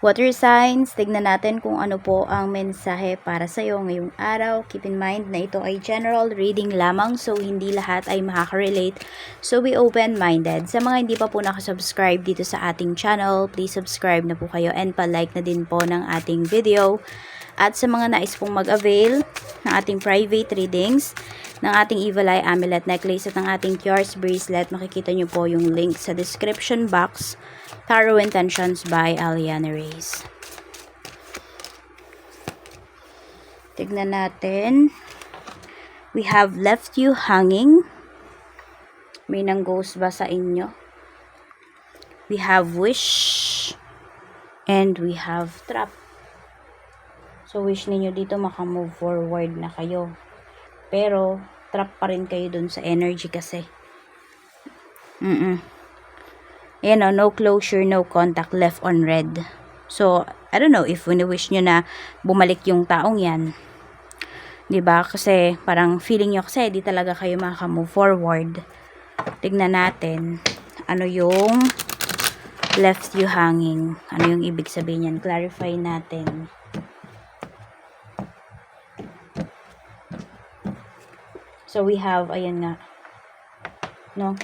Water signs, tignan natin kung ano po ang mensahe para sa iyo ngayong araw. Keep in mind na ito ay general reading lamang so hindi lahat ay makaka-relate. So be open-minded. Sa mga hindi pa po nakasubscribe dito sa ating channel, please subscribe na po kayo and pa-like na din po ng ating video. At sa mga nais pong mag-avail ng ating private readings, ng ating Evil Eye Amulet Necklace at ng ating Cures Bracelet, makikita nyo po yung link sa description box. Tarot Intentions by Aliana Reyes. Tignan natin. We have left you hanging. May nang ghost ba sa inyo? We have wish. And we have trap. So, wish ninyo dito makamove forward na kayo. Pero, trap pa rin kayo dun sa energy kasi. Mm-mm. Ayan o, no closure, no contact, left on red. So, I don't know if wini-wish nyo na bumalik yung taong yan. ba Kasi parang feeling nyo kasi di talaga kayo makamove forward. Tignan natin ano yung left you hanging. Ano yung ibig sabihin yan? Clarify natin. So, we have, ayan nga, no?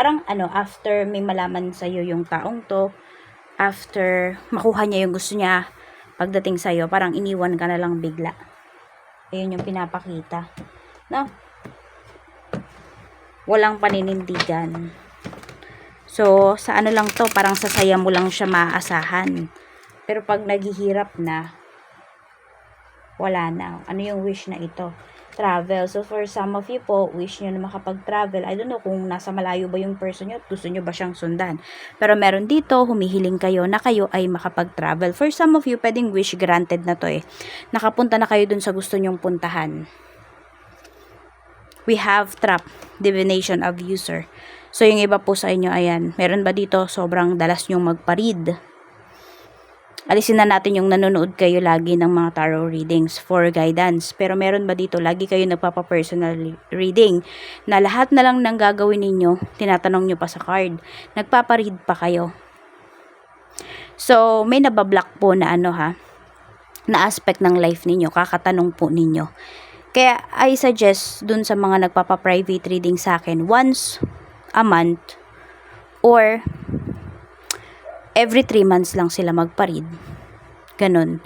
Parang, ano, after may malaman sa'yo yung taong to, after makuha niya yung gusto niya, pagdating sa'yo, parang iniwan ka na lang bigla. Ayun yung pinapakita. No? Walang paninindigan. So, sa ano lang to, parang sa saya mo lang siya maaasahan. Pero pag naghihirap na, wala na. Ano yung wish na ito? Travel. So, for some of you po, wish nyo na makapag-travel. I don't know kung nasa malayo ba yung person nyo gusto nyo ba siyang sundan. Pero meron dito, humihiling kayo na kayo ay makapag-travel. For some of you, pwedeng wish granted na to eh. Nakapunta na kayo dun sa gusto nyong puntahan. We have trap, divination of user. So, yung iba po sa inyo, ayan, meron ba dito sobrang dalas nyong magparid? Alisin na natin yung nanonood kayo lagi ng mga tarot readings for guidance. Pero meron ba dito lagi kayo nagpapa-personal reading na lahat na lang ng gagawin ninyo, tinatanong nyo pa sa card. Nagpaparead pa kayo. So, may nabablock po na ano ha, na aspect ng life ninyo, kakatanong po ninyo. Kaya, I suggest dun sa mga nagpapa-private reading sa akin, once a month, or every 3 months lang sila magparid. Ganun.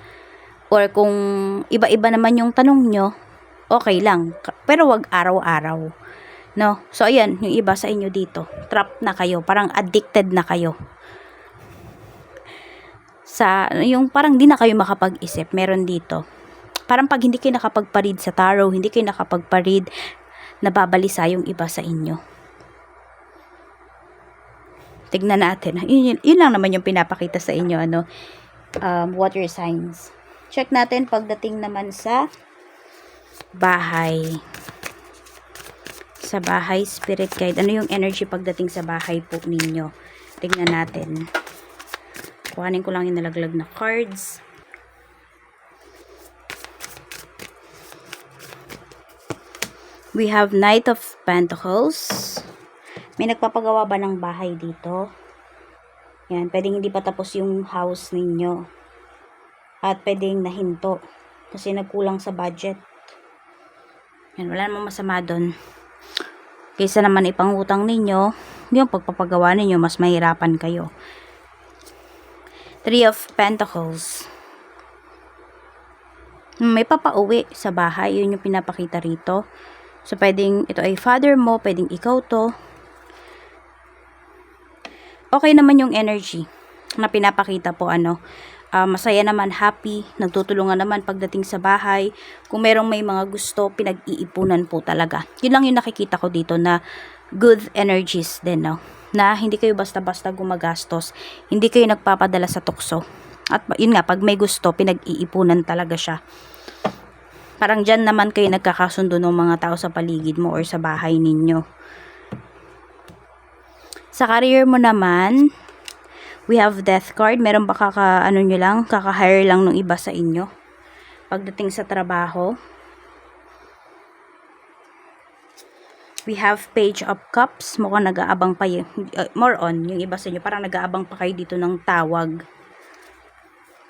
Or kung iba-iba naman yung tanong nyo, okay lang. Pero wag araw-araw. No? So, ayan, yung iba sa inyo dito. Trap na kayo. Parang addicted na kayo. Sa, yung parang di na kayo makapag-isip. Meron dito. Parang pag hindi kayo nakapagparid sa tarot, hindi kayo nakapagparid, nababalisa yung iba sa inyo tignan natin. Yun, yun lang naman yung pinapakita sa inyo, ano, um, water signs. Check natin pagdating naman sa bahay. Sa bahay, spirit guide. Ano yung energy pagdating sa bahay po ninyo? Tignan natin. Kuhanin ko lang yung nalaglag na cards. We have Knight of Pentacles. May nagpapagawa ba ng bahay dito? Yan, pwedeng hindi pa tapos yung house ninyo. At pwedeng nahinto. Kasi nagkulang sa budget. Yan, wala namang masama doon. Kaysa naman ipangutang ninyo, yung pagpapagawa ninyo, mas mahirapan kayo. Three of Pentacles. May papauwi sa bahay. Yun yung pinapakita rito. So, pwedeng ito ay father mo, pwedeng ikaw to, okay naman yung energy na pinapakita po ano. Uh, masaya naman, happy, nagtutulungan naman pagdating sa bahay. Kung merong may mga gusto, pinag-iipunan po talaga. Yun lang yung nakikita ko dito na good energies din, no? Na hindi kayo basta-basta gumagastos, hindi kayo nagpapadala sa tukso. At yun nga, pag may gusto, pinag-iipunan talaga siya. Parang dyan naman kayo nagkakasundo ng mga tao sa paligid mo or sa bahay ninyo. Sa career mo naman, we have death card. Meron ba kaka, ano nyo lang, kaka-hire lang ng iba sa inyo? Pagdating sa trabaho. We have page of cups. Mukhang nag-aabang pa yun. Uh, more on, yung iba sa inyo. Parang nag-aabang pa kayo dito ng tawag.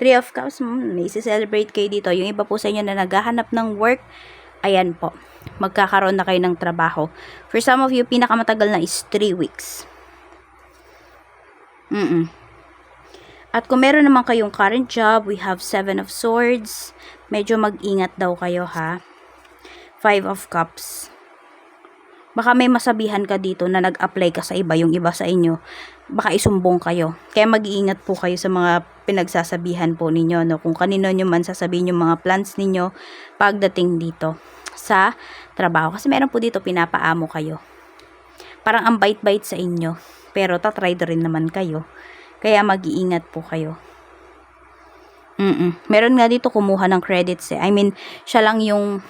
Three of Cups, hmm, may celebrate kayo dito. Yung iba po sa inyo na naghahanap ng work, ayan po, magkakaroon na kayo ng trabaho. For some of you, pinakamatagal na is 3 weeks. Mm At kung meron naman kayong current job, we have Seven of Swords. Medyo mag-ingat daw kayo ha. Five of Cups. Baka may masabihan ka dito na nag-apply ka sa iba, yung iba sa inyo. Baka isumbong kayo. Kaya mag-iingat po kayo sa mga pinagsasabihan po ninyo. No? Kung kanino nyo man sasabihin yung mga plans ninyo pagdating dito sa trabaho. Kasi meron po dito pinapaamo kayo. Parang ang bite-bite sa inyo. Pero tatry rin naman kayo. Kaya mag-iingat po kayo. Mm Meron nga dito kumuha ng credits eh. I mean, siya lang yung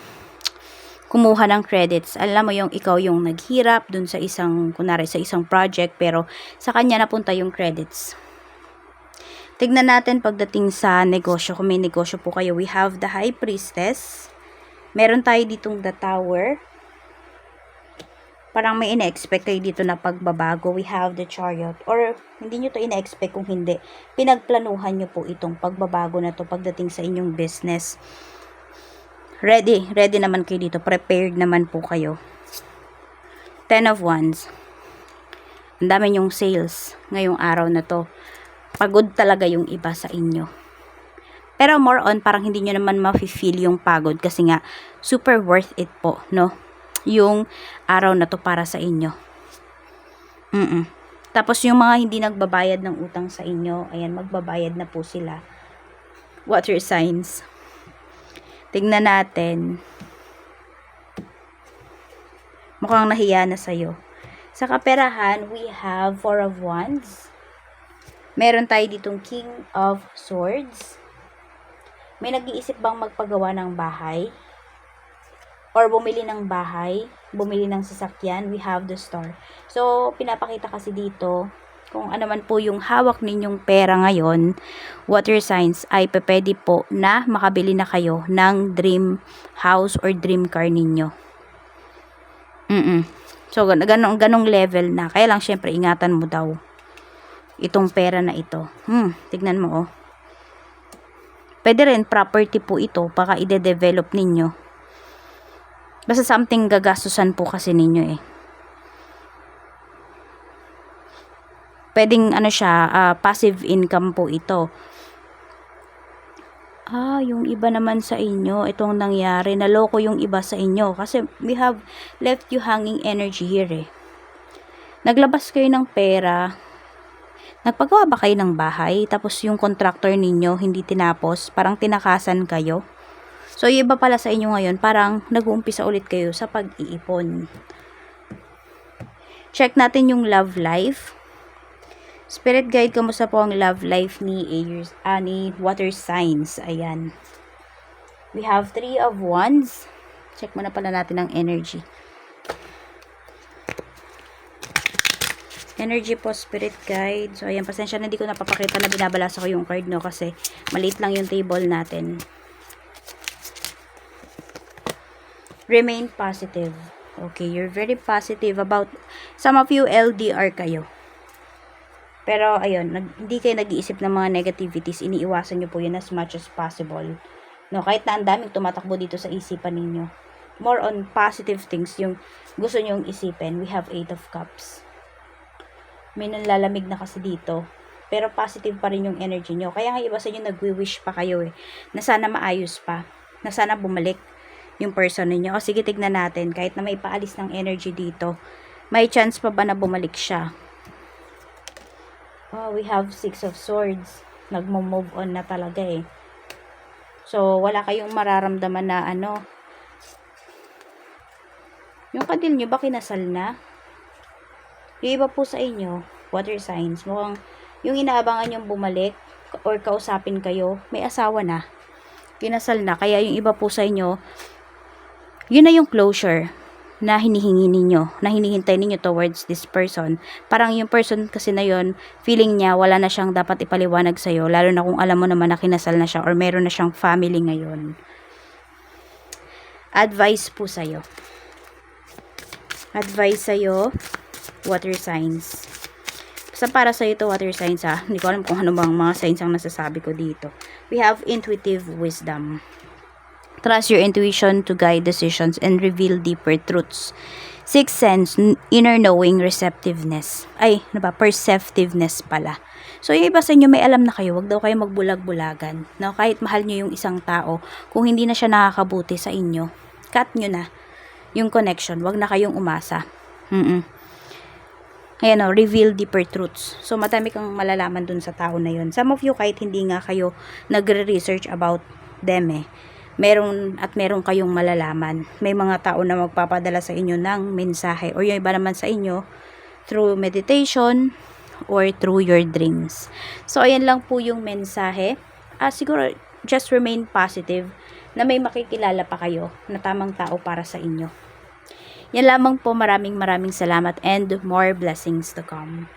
kumuha ng credits. Alam mo yung ikaw yung naghirap dun sa isang, kunwari sa isang project, pero sa kanya napunta yung credits. Tignan natin pagdating sa negosyo. Kung may negosyo po kayo, we have the High Priestess. Meron tayo ditong the Tower. Parang may ina-expect kayo dito na pagbabago. We have the Chariot. Or hindi nyo to ina-expect kung hindi. Pinagplanuhan nyo po itong pagbabago na to pagdating sa inyong business ready, ready naman kayo dito, prepared naman po kayo. Ten of Wands. Ang dami yung sales ngayong araw na to. Pagod talaga yung iba sa inyo. Pero more on, parang hindi nyo naman ma-feel yung pagod kasi nga, super worth it po, no? Yung araw na to para sa inyo. Mm-mm. Tapos yung mga hindi nagbabayad ng utang sa inyo, ayan, magbabayad na po sila. Water signs. Tingnan natin. Mukhang nahiya na sa'yo. Sa kaperahan, we have Four of Wands. Meron tayo ditong King of Swords. May nag-iisip bang magpagawa ng bahay? Or bumili ng bahay? Bumili ng sasakyan? We have the Star. So, pinapakita kasi dito, kung ano man po yung hawak ninyong pera ngayon, water signs ay pwede po na makabili na kayo ng dream house or dream car ninyo. Mm So, ganong, ganong level na. Kaya lang, syempre, ingatan mo daw itong pera na ito. Hmm, tignan mo, oh. Pwede rin, property po ito, baka ide-develop ninyo. Basta something gagastusan po kasi ninyo eh. pwedeng ano siya, uh, passive income po ito. Ah, yung iba naman sa inyo, itong nangyari, naloko yung iba sa inyo. Kasi we have left you hanging energy here eh. Naglabas kayo ng pera, nagpagawa ba kayo ng bahay, tapos yung contractor ninyo hindi tinapos, parang tinakasan kayo. So, yung iba pala sa inyo ngayon, parang nag-uumpisa ulit kayo sa pag-iipon. Check natin yung love life. Spirit guide, kamusta po ang love life ni Aries, ah, ni water signs? Ayan. We have three of wands. Check muna pala natin ang energy. Energy po, spirit guide. So, ayan, pasensya na hindi ko napapakita na binabalasa ko yung card, no? Kasi, maliit lang yung table natin. Remain positive. Okay, you're very positive about, some of you LDR kayo. Pero, ayun, nag, hindi kayo nag-iisip ng mga negativities, iniiwasan nyo po yun as much as possible. No, kahit na ang daming tumatakbo dito sa isipan ninyo. More on positive things yung gusto nyong isipin. We have Eight of Cups. May nanlalamig na kasi dito. Pero positive pa rin yung energy nyo. Kaya nga iba sa inyo nagwi-wish pa kayo eh. Na sana maayos pa. Na sana bumalik yung person ninyo. O sige, tignan natin. Kahit na may paalis ng energy dito, may chance pa ba na bumalik siya? Oh, we have Six of Swords. Nagmo-move on na talaga eh. So, wala kayong mararamdaman na ano. Yung kadil nyo ba kinasal na? Yung iba po sa inyo, water signs, mukhang yung inaabangan yung bumalik or kausapin kayo, may asawa na. Kinasal na. Kaya yung iba po sa inyo, yun na yung closure na hinihingi ninyo, na hinihintay ninyo towards this person. Parang yung person kasi na yon feeling niya wala na siyang dapat ipaliwanag sa'yo, lalo na kung alam mo naman na kinasal na siya or meron na siyang family ngayon. Advice po sa'yo. Advice sa'yo, water signs. Basta para sa ito, water signs ha. Hindi ko alam kung ano bang mga signs ang nasasabi ko dito. We have intuitive wisdom. Trust your intuition to guide decisions and reveal deeper truths. Sixth sense, inner knowing, receptiveness. Ay, ano ba? Perceptiveness pala. So, yung iba sa inyo, may alam na kayo. Huwag daw kayo magbulag-bulagan. No? Kahit mahal nyo yung isang tao, kung hindi na siya nakakabuti sa inyo, cut nyo na yung connection. Huwag na kayong umasa. Mm-mm. Ayan o, reveal deeper truths. So, matami kang malalaman dun sa tao na yun. Some of you, kahit hindi nga kayo nagre-research about them eh, meron at meron kayong malalaman. May mga tao na magpapadala sa inyo ng mensahe or yung iba naman sa inyo through meditation or through your dreams. So, ayan lang po yung mensahe. Ah, siguro, just remain positive na may makikilala pa kayo na tamang tao para sa inyo. Yan lamang po maraming maraming salamat and more blessings to come.